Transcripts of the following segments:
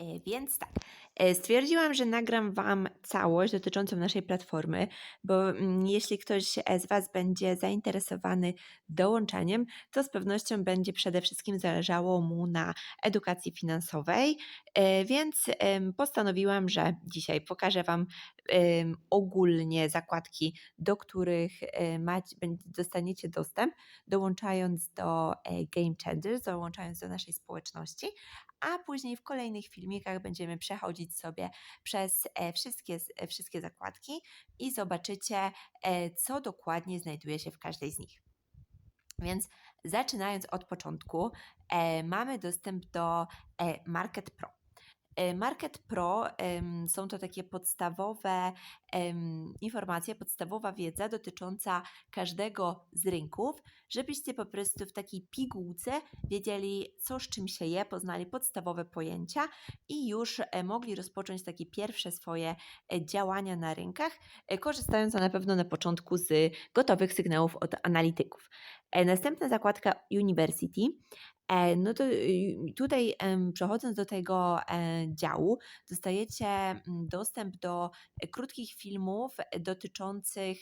E, Więc tak, stwierdziłam, że nagram Wam całość dotyczącą naszej platformy, bo mm, jeśli ktoś e, z Was będzie zainteresowany dołączaniem, to z pewnością będzie przede wszystkim zależało mu na edukacji finansowej, e, więc postanowiłam, że dzisiaj pokażę Wam ogólnie zakładki, do których e, dostaniecie dostęp, dołączając do e, Game Changers, dołączając do naszej społeczności a później w kolejnych filmikach będziemy przechodzić sobie przez e, wszystkie, e, wszystkie zakładki i zobaczycie, e, co dokładnie znajduje się w każdej z nich. Więc zaczynając od początku, mamy dostęp do Market Pro. E, Market Pro są to takie podstawowe informacje, podstawowa wiedza dotycząca każdego z rynków, żebyście po prostu w takiej pigułce wiedzieli, co z czym się je, poznali podstawowe pojęcia i już e, mogli rozpocząć takie pierwsze swoje e, działania na rynkach, korzystając na pewno na początku z gotowych sygnałów od analityków. Następna zakładka University. E, No to y, tutaj przechodząc do tego e, działu, dostajecie mm, dostęp do e, krótkich filmów dotyczących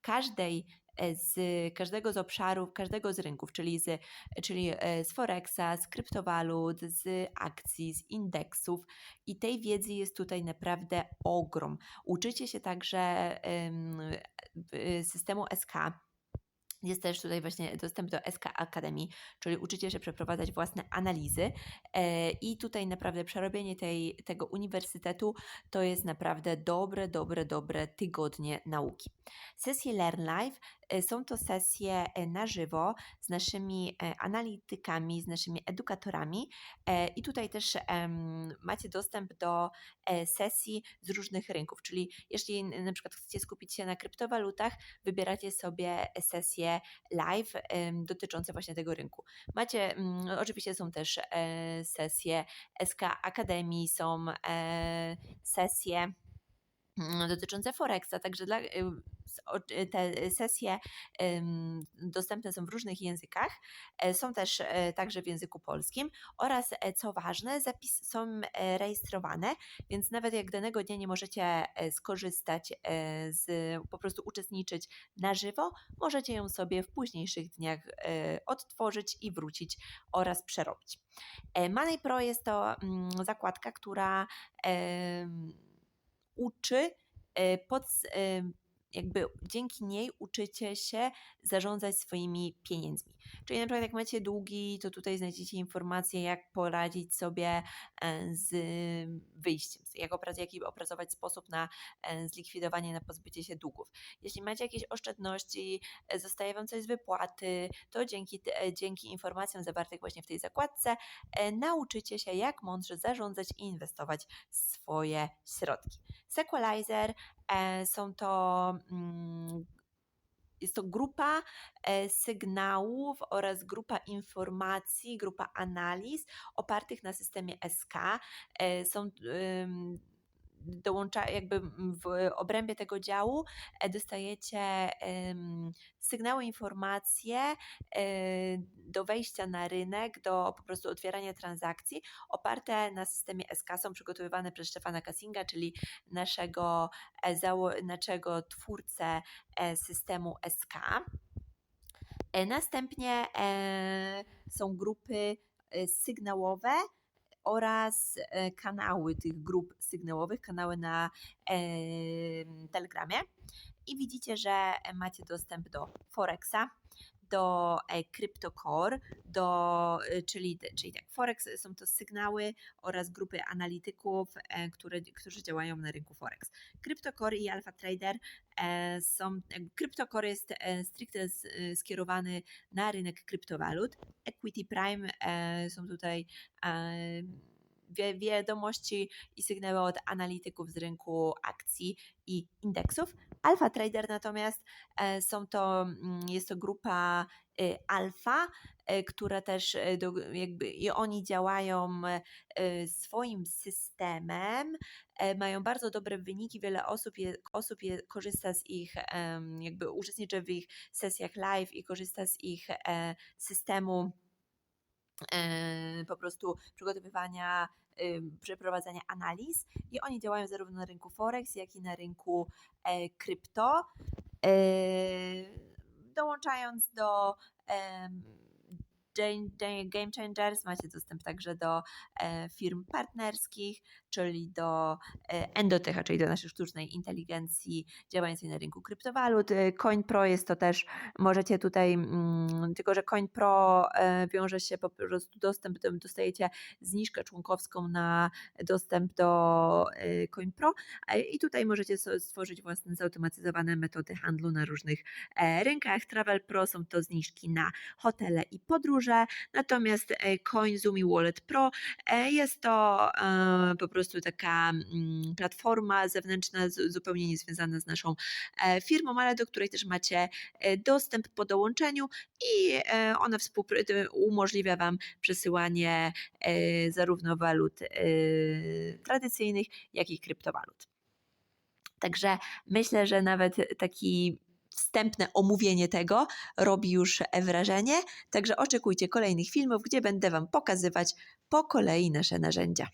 każdej z każdego z obszarów, każdego z rynków, czyli z, czyli z Forexa, z kryptowalut, z akcji, z indeksów i tej wiedzy jest tutaj naprawdę ogrom. Uczycie się także w- systemu SK. Jest też tutaj właśnie dostęp do SK Akademii, czyli uczycie się przeprowadzać własne analizy. E, i tutaj naprawdę przerobienie tej, tego uniwersytetu to jest naprawdę dobre, dobre, dobre tygodnie nauki. Sesje Learn Live e, są to sesje e, na żywo z naszymi analitykami, z naszymi edukatorami. I tutaj też macie dostęp do sesji z różnych rynków, czyli jeśli na przykład chcecie skupić się na kryptowalutach, wybieracie sobie live dotyczące właśnie tego rynku. Macie, mm, oczywiście są też e, sesje SK Akademii, są e, sesje dotyczące Forexa, także dla, y, te sesje dostępne są w różnych językach, e, są też e, także w języku polskim oraz e, co ważne, zapis są rejestrowane, więc nawet jak danego dnia nie możecie skorzystać z, po prostu uczestniczyć na żywo, możecie ją sobie w późniejszych dniach odtworzyć i wrócić oraz przerobić. Money Pro jest to mm, zakładka, która uczy e, pod, e, jakby dzięki niej uczycie się zarządzać swoimi pieniędzmi. Czyli na przykład jak macie długi, to tutaj znajdziecie informacje, jak poradzić sobie e, z wyjściem, jak, jaki opracować sposób na e, zlikwidowanie, na pozbycie się długów. Jeśli macie jakieś oszczędności, e, zostaje Wam coś z wypłaty, to dzięki, dzięki informacjom zawartych właśnie w tej zakładce nauczycie się, jak mądrze zarządzać i inwestować swoje środki. Sequalizer są to mm, jest to grupa e, sygnałów oraz grupa informacji, grupa analiz opartych na systemie SK. E, Są dołącza, jakby w obrębie tego działu e, dostajecie sygnały, informacje e, do wejścia na rynek, do po prostu otwierania transakcji oparte na systemie SK. Są przygotowywane przez Stefana Kassinga, czyli naszego, e, naszego twórcę systemu SK. Następnie są grupy sygnałowe oraz e, kanały tych grup sygnałowych, kanały na Telegramie. I widzicie, że macie dostęp do Forexa, do e, CryptoCore, do, e, czyli, czyli tak, Forex są to sygnały oraz grupy analityków, e, które, którzy działają na rynku Forex. CryptoCore i Alpha Trader e, są, CryptoCore jest e, stricte e, skierowany na rynek kryptowalut. Equity Prime e, są tutaj e, wi- wiadomości i sygnały od analityków z rynku akcji i indeksów. Alpha Trader natomiast e, są to, mm, jest to grupa y, alfa, e, która też e, do, jakby i oni działają swoim systemem, mają bardzo dobre wyniki, wiele osób, je, osób je, korzysta z ich, jakby uczestniczy w ich sesjach live i korzysta z ich systemu po prostu przygotowywania, ym, przeprowadzania analiz i oni działają zarówno na rynku Forex, jak i na rynku e, krypto. E, dołączając do Game Changers macie dostęp także do e, firm partnerskich, czyli do e, Endotecha, czyli do naszej sztucznej inteligencji działającej na rynku kryptowalut. E, CoinPro jest to też, możecie tutaj, mm, tylko że CoinPro wiąże się po prostu dostęp, do, dostajecie zniżkę członkowską na dostęp do CoinPro i tutaj możecie stworzyć własne zautomatyzowane metody handlu na różnych rynkach. Travel Pro są to zniżki na hotele i podróże, natomiast e, CoinZoom i Wallet Pro e, jest to e, po prostu taka mm, platforma zewnętrzna, zupełnie niezwiązana z naszą firmą, ale do której też macie dostęp po dołączeniu i ona umożliwia Wam przesyłanie zarówno walut tradycyjnych, jak i kryptowalut. Także myślę, że nawet taki wstępne omówienie tego robi już wrażenie. Także oczekujcie kolejnych filmów, gdzie będę Wam pokazywać po kolei nasze narzędzia.